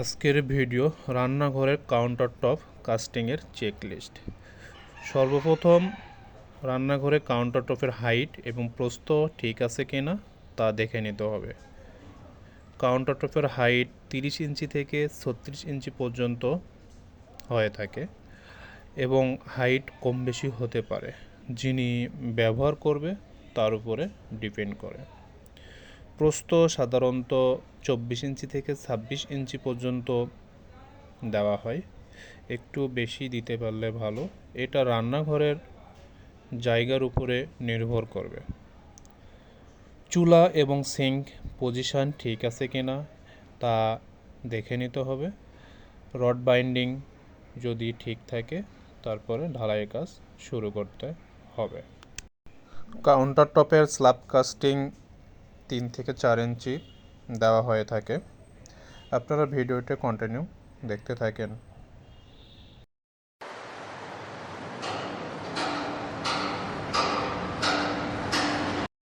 আজকের ভিডিও রান্নাঘরের counter top কাস্টিংয়ের চেক লিস্ট সর্বপ্রথম, রান্নাঘরে কাউন্টার টপের হাইট এবং প্রস্থ ঠিক আছে কিনা তা দেখে নিতে হবে। কাউন্টার টপের হাইট তিরিশ ইঞ্চি থেকে ছত্রিশ ইঞ্চি পর্যন্ত হয়ে থাকে এবং হাইট কম বেশি হতে পারে। যিনি ব্যবহার করবে, তার উপরে ডিপেন্ড করে। প্রস্থ সাধারণত চব্বিশ ইঞ্চি থেকে ছাব্বিশ ইঞ্চি পর্যন্ত দেওয়া হয়। একটু বেশি দিতে পারলে ভালো। এটা রান্নাঘরের জায়গার উপরে নির্ভর করবে। চুলা এবং সিঙ্ক পজিশন ঠিক আছে কি না তা দেখে নিতে হবে। রড বাইন্ডিং যদি ঠিক থাকে, তারপরে ঢালাইয়ের কাজ শুরু করতে হবে। কাউন্টার টপের স্ল্যাব কাস্টিং তিন থেকে চার ইঞ্চি দেওয়া হয়ে থাকে। আপনারা ভিডিওটা কন্টিনিউ দেখতে থাকেন।